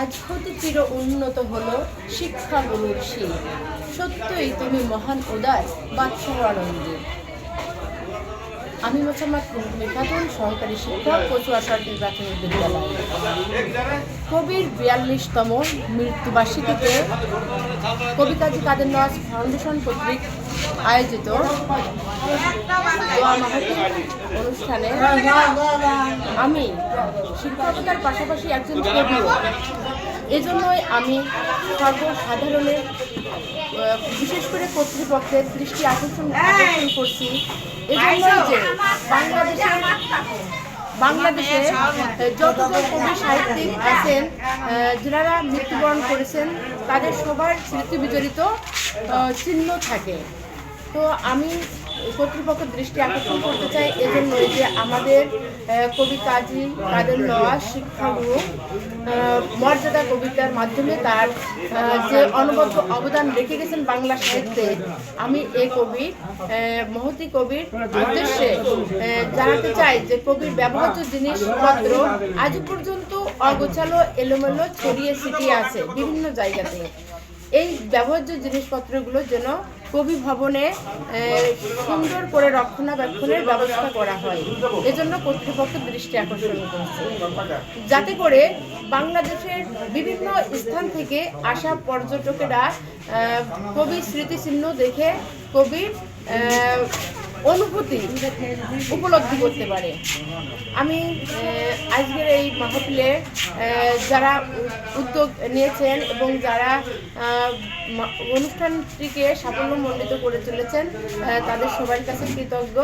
আজ হতে চির উন্নত হলো শিক্ষা গুরুর শিল সত্যই তুমি মহান উদার আনন্দে। আমি কুমকুমি খাতুন সহকারী শিক্ষক কচুয়া সরকারি প্রাথমিক বিদ্যালয়। কবির বিয়াল্লিশতম মৃত্যুবার্ষিকীতে কবি কাজী কাদের নওয়াজ ফাউন্ডেশন কর্তৃক আয়োজিত অনুষ্ঠানে আমি শিক্ষকতার পাশাপাশি একজন কবিও। এজন্যই আমি সর্বসাধারণের বিশেষ করে কর্তৃপক্ষের দৃষ্টি আকর্ষণ আকর্ষণ করছি। এজন্যই যে বাংলাদেশের বাংলাদেশে যতজন কবি সাহিত্যিক আছেন যারা মৃত্যুবরণ করেছেন তাদের সবার স্মৃতি বিজড়িত চিহ্ন থাকে। তো আমি কর্তৃপক্ষের দৃষ্টি আকর্ষণ করতে চাই এজন্যই যে আমাদের কবি কাজী কাদের নওয়াজ শিক্ষাগুরু মর্যাদা কবিতার মাধ্যমে তার যে অনবদ্য অবদান রেখে গেছেন বাংলা সাহিত্যে, আমি এই কবি মহতি কবির উদ্দেশ্যে জানাতে চাই যে কবির ব্যবহার্য জিনিসপত্র আজ পর্যন্ত অগোছালো, এলোমেলো, ছড়িয়ে ছিটিয়ে আছে বিভিন্ন জায়গাতে। এই ব্যবহার্য জিনিসপত্রগুলো যেন কবি ভবনে সুন্দর করে রক্ষণাবেক্ষণের ব্যবস্থা করা হয়। এজন্য কর্তৃপক্ষের দৃষ্টি আকর্ষণ করছে। যাতে করে বাংলাদেশের বিভিন্ন স্থান থেকে আসা পর্যটকেরা কবির স্মৃতিচিহ্ন দেখে কবির অনুভূতি উপলব্ধি করতে পারে। আমি আজকের এই মাহফিলে যারা উদ্যোগ নিয়েছেন এবং যারা অনুষ্ঠানটিকে সাফল্যমণ্ডিত করে চলেছেন তাদের সবার কাছে কৃতজ্ঞ।